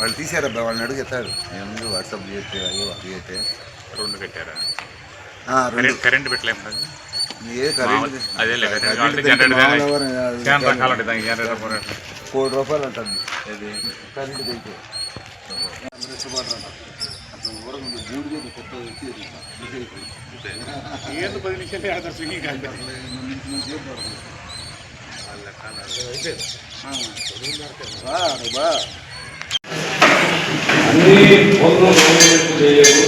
వాళ్ళు తీసారబ్బా వాళ్ళని అడుగు ఎత్తాడు ఏముంది వాట్సాప్ చేస్తే అయ్యో అది చేస్తే రెండు కట్టారా ఆ, రెండు. కరెంట్ పెట్టలేము ఏ కరెంట్. కోటి రూపాయలు అంటుంది. ఇది కరెంట్ ఇష్టపడరు. అసలు ముందు కొత్త బా. అన్ని నామినేషన్ చేయలేదు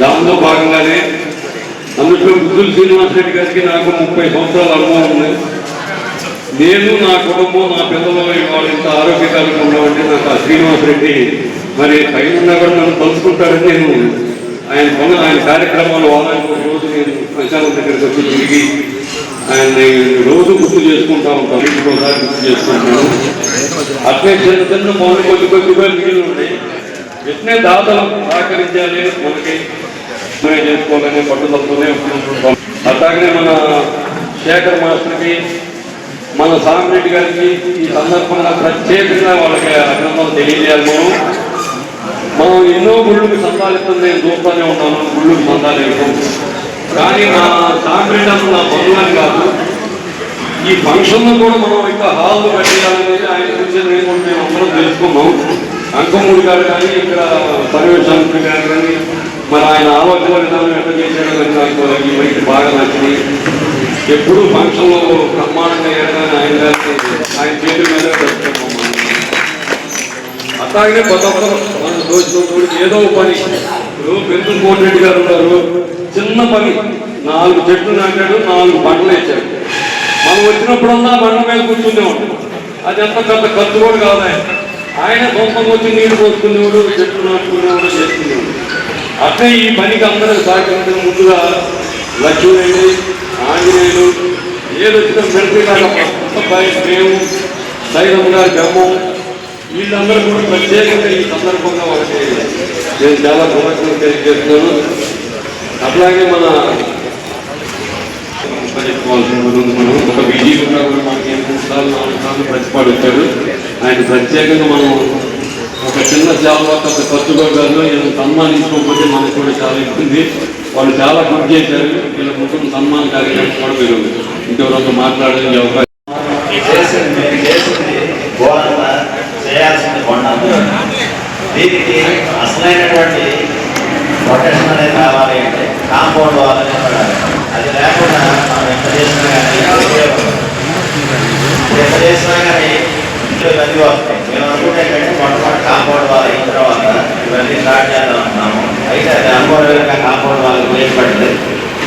దాంతో భాగంగానే అందులో బుద్ధులు శ్రీనివాస్ రెడ్డి గారికి నాకు ముప్పై సంవత్సరాల అనుభవం ఉంది. నేను నా కుటుంబం నా పిల్లలు వాళ్ళు ఇంత ఆరోగ్యకరంగా ఉన్నామంటే నాకు ఆ శ్రీనివాస్ రెడ్డి మరి పైన కూడా నన్ను తలుచుకుంటాడని నేను ఆయన పనులు ఆయన కార్యక్రమాలు వారానికి ఒక రోజు నేను ప్రచారం దగ్గరికి వచ్చి తిరిగి ఆయన్ని రోజు గుర్తు చేసుకుంటా ఉంటాను. ఇంకోసారి గుర్తు చేసుకుంటాను. అట్లే చిన్న చిన్న మొదలు కొద్ది కొద్దిగా మిగిలి ఉన్నాయి. ఎట్నే దాతలు సహకరించాలి మనకి మనం చేసుకోవాలని పట్టుదలతోనే ఉంటుంటాం అట్లాగనే మన శేఖర్ మాస్టర్కి మన సామిరెడ్డి గారికి ఈ సందర్భంగా ప్రత్యేకంగా వాళ్ళకి అభినందనలు తెలియజేయాలి మనం. మనం ఎన్నో గుళ్ళకి సంతాలిస్తాం నేను చూస్తూనే ఉన్నాను గుళ్ళకి సంతాలిస్తాం కానీ మా సామిరెడ్డి నా బంధువులని కాదు. ఈ ఫంక్షన్ కూడా మనం ఇంకా హాల్ పెట్టాలనేది ఆయన గురించి నేను మేము అందరం తెలుసుకున్నాం. అంకమూడి గారు కానీ ఇక్కడ పర్యవేక్షణ గారు కానీ మరి ఆయన ఆలోచన విధానం ఎట్లా చేశాడో కానీ నాకు ఈ బయట బాగా నచ్చింది. ఎప్పుడు ఫంక్షన్లో బ్రహ్మాండంగా ఏడగానే ఆయన గారికి ఆయన చేతుల మీద పెట్టుకున్నాం మనం. అట్లాగనే ప్రతి రోజు మన ఏదో ఒక పని. ఇప్పుడు పెంతులు కోటిరెడ్డి గారు ఉన్నారు. చిన్న పని. నాలుగు చెట్లు నాటాడు నాలుగు పంటలు వేసాడు మనం వచ్చినప్పుడల్లా బండ మీద కూర్చునే ఉంటాం అది ఎంత పెద్ద ఖర్చు కూడా కాదు ఆయన. ఆయన వచ్చి నీళ్ళు పోసుకునేవాడు చెట్లు నాటుకునేవాడు చేసుకునేవాడు. అట్లే ఈ పనికి అందరూ సహకరించిన ముందుగా లక్ష్మీరెడ్డి ఆంజనేయులు ఏది వచ్చినా మెడికల్ మేము సైలం గారు గమ్మం వీళ్ళందరూ కూడా ప్రత్యేకంగా ఈ సందర్భంగా వాళ్ళకి నేను చాలా కృతజ్ఞతలు తెలియజేస్తున్నాను. అట్లాగే మన చెప్పుకోవాల్సిన పని ఉంది మనం ఒక బీజీ కూడా మనకి ఎనిమిది సార్లు నాలుగు సార్లు ప్రతిపాడు ఆయన ప్రత్యేకంగా మనం ఒక చిన్న సేవ ఒక ఖర్చు గారిలో ఈయన సన్మానించుకోకపోతే మనకు కూడా చాలా ఇబ్బంది వాళ్ళు చాలా కృషి చేశారు వీళ్ళ ముఖ్యం సన్మాన కార్యక్రమం కూడా మీరు ఇంకెవరొక మాట్లాడే అవకాశం చేయాల్సింది కొండ దీనికి అసలైనటువంటి ప్రొటెక్షన్ అనేది కావాలి అంటే కాంపౌండ్ వాళ్ళని అది లేకుండా ఎంత చేసినా కానీ ఇంట్లో ఇవన్నీ వస్తాయి మేము అనుకుంటే మొట్టమొదటి కాంపౌండ్ వాల్ అయిన తర్వాత ఇవన్నీ స్టార్ట్ చేద్దాం అనుకున్నాము అయితే అది అనుకోవడంగా కాంపౌండ్ వాల్ ఉపయోగపడింది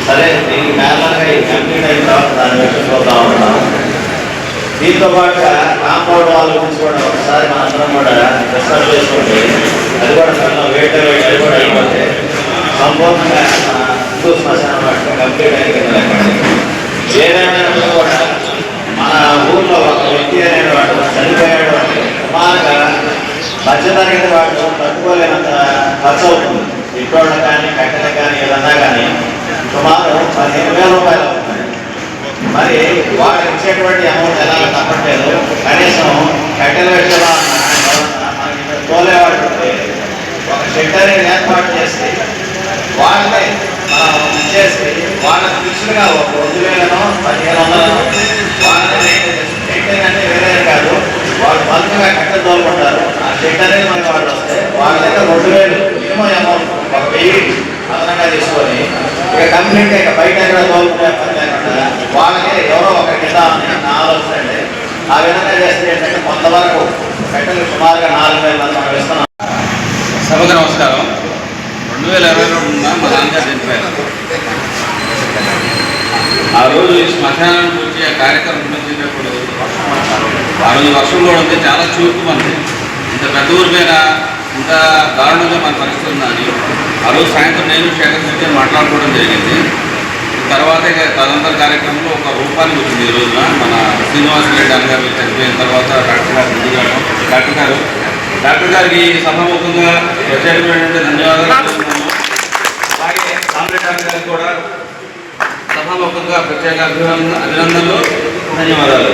సరే దీనికి మేళంగా ఇది కంప్లీట్ అయిన తర్వాత దాని విషయం చూద్దాం అనుకున్నాము దీంతో పాటుగా కాంపౌండ్ వాళ్ళ గురించి కూడా ఒకసారి మన కూడా డిస్కస్ చేసుకుంటే అది కూడా చాలా వెయిట్ కూడా అయిపోతే సంపూర్ణంగా హిందూ శ్మశానం కంప్లీట్ అయిపోయింది ఏదైనా కూడా మన ఊర్లో ఒక వ్యక్తి అనేవాడు చనిపోయాడు సుమారుగా మధ్యతరగతి వాడు తట్టుకోలేనంత ఖర్చు అవుతుంది ఇంట్లో కానీ కట్టెలు కానీ ఏదన్నా కానీ సుమారు పదిహేను వేల రూపాయలు అవుతుంది. మరి వాడు ఇచ్చేటువంటి అమౌంట్ ఎలా తప్పట్లేదు? కనీసం కట్టెలు పెట్టడం తోలేవాడు ఒక షెడ్ అనేది ఏర్పాటు చేసి వాళ్ళని మనం ఇచ్చేసి వాళ్ళకి ఫిక్స్డ్గా ఒక రెండు వేలను పదిహేను వందలను వాళ్ళని షెడ్ అంటే వేరే కాదు వాళ్ళు బల్క్గా తోలుకుంటారు ఆ షెడ్ అనేది మనకి వాళ్ళు వస్తే వాళ్ళ దగ్గర రెండు వేలు మినిమం అమౌంట్ ఒక వెయ్యి అదనంగా తీసుకొని ఇక కంప్లీట్ ఇక బయట ఎక్కడ తోలుకునే పని లేకుండా వాళ్ళకి ఎవరో ఒక ఇద్దామని నా ఆలోచన అండి ఆ విధంగా చేస్తే ఏంటంటే కొంతవరకు కట్టెలు సుమారుగా నాలుగు వేల మంది మనం ఇస్తున్నాం సభకు నమస్కారం. రెండు వేల ఇరవై రెండున మా నాన్నగారు చనిపోయారు ఆ రోజు ఈ శ్మశానం గురించి ఆ కార్యక్రమం ఆ వర్షంలో ఉంటే చాలా చూపు మనది ఇంత పెద్ద ఊరి మీద ఇంత దారుణంగా మన పరిస్థితి ఉందని ఆ రోజు సాయంత్రం నేను శేఖర్ రెడ్డి మాట్లాడుకోవడం జరిగింది. తర్వాత తదంతర కార్యక్రమంలో ఒక రూపానికి వచ్చింది ఈ రోజున. మన శ్రీనివాస్ రెడ్డి అన్నగారు చనిపోయిన తర్వాత డాక్టర్ గారు ముందు గారు డాక్టర్ గారు డాక్టర్ గారికి సభాముఖంగా ప్రత్యేకమైనటువంటి ధన్యవాదాలు తెలుపుతున్నాము. అలాగే కామ్రేడ్ డాక్టర్ గారికి కూడా సభాముఖంగా ప్రత్యేక అభినందన అభినందనలు ధన్యవాదాలు.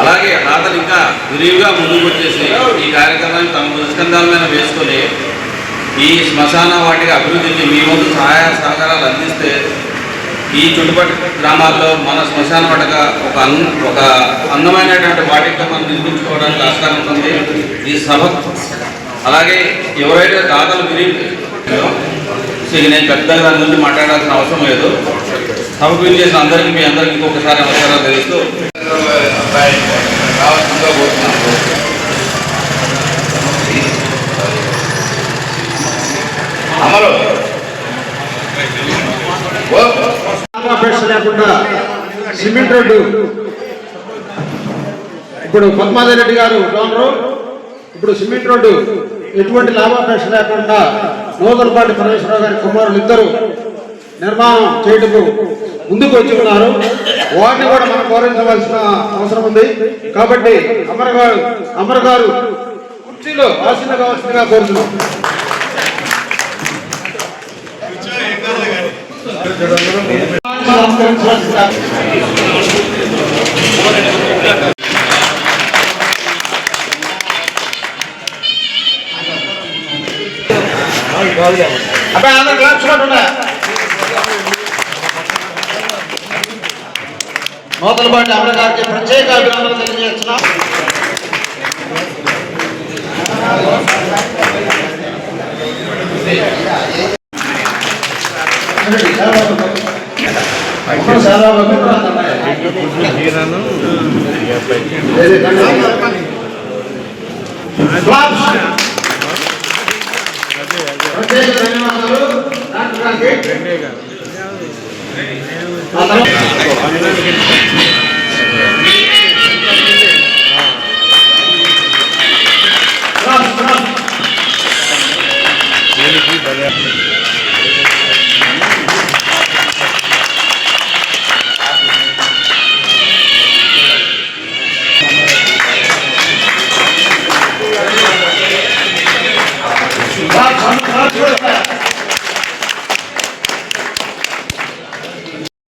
అలాగే దాతలు ఇంకా విరివిగా ముందుకు వచ్చేసి ఈ కార్యక్రమాన్ని తమ దుష్కంధాల మీద వేసుకొని ఈ శ్మశాన వాటికి అభివృద్ధికి మీ వంతు సహాయ సహకారాలు అందిస్తే ఈ చుట్టుపక్కల గ్రామాల్లో మన శ్మశాన వాటిక ఒక అన్ ఒక అందమైనటువంటి వాటిక మనం నిర్మించుకోవడానికి ఆస్కారం ఉంటుంది. ఈ సభ అలాగే ఎవరైతే దాతలు విరిగి నేను పెద్దగా దాని మాట్లాడాల్సిన అవసరం లేదు. సభ చేసిన అందరికీ మీ అందరికీ ఇంకొకసారి నమస్కారాలు తెలుస్తూ అమలు. లాభాపేక్ష లేకుండా సిమెంట్ రోడ్డు. ఇప్పుడు పద్మాదేవి గారు డోనరు. ఇప్పుడు సిమెంట్ రోడ్డు. ఎటువంటి లాభాపేక్ష లేకుండా నూతలపాటి పరమేశ్వరరావు గారి కుమారులు ఇద్దరు నిర్మాణం చేయటకు ముందుకు వచ్చి ఉన్నారు. వాటిని కూడా మనం గౌరవించవలసిన అవసరం ఉంది. కాబట్టి అమర గారు అమర గారు కుర్చీలో ఆశీన కావాల్సిందిగా కోరుతున్నాం. అబ్బాయి అందరు క్లాప్స్ కొట్టున్నా నూతలపాటి అమర గారికి ప్రత్యేక అభినందనలు తెలియజేస్తున్నాం. ప్రత్యేక ధన్యవాదాలు. డాక్టర్ గారికి. 頭。